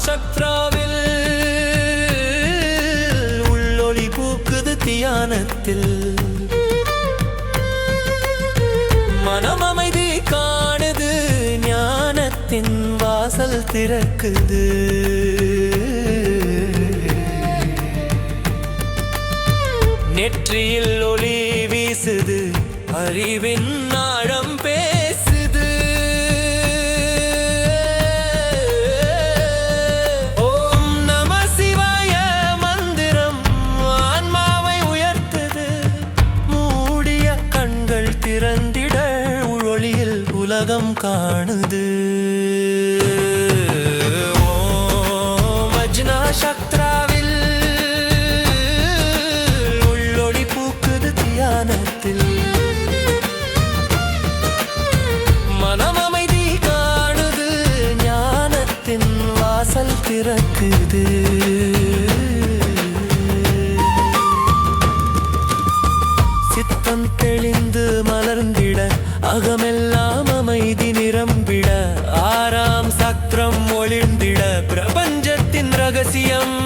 சக்ராவில் உள்ளொளி பூக்குது தியானத்தில். மனம் அமைதி காணுது ஞானத்தின் வாசல் திறக்குது. நெற்றியில் ஒளி வீசுது அறிவின் நாட கண்கள் திறந்திட ஒளியில் உலகம் காணுது. ஓம் அஜ்னா சக்திராவில் உள்ளொளி பூக்குது தியானத்தில். மனம் அமைதி காணுது ஞானத்தின் வாசல் திறக்குது. சித்தம் தெளிந்து மலர்ந்திட அகமெல்லாம் அமைதி நிரம்பிட ஆறாம் சக்ரம் ஒளிர்ந்திட பிரபஞ்சத்தின் ரகசியம்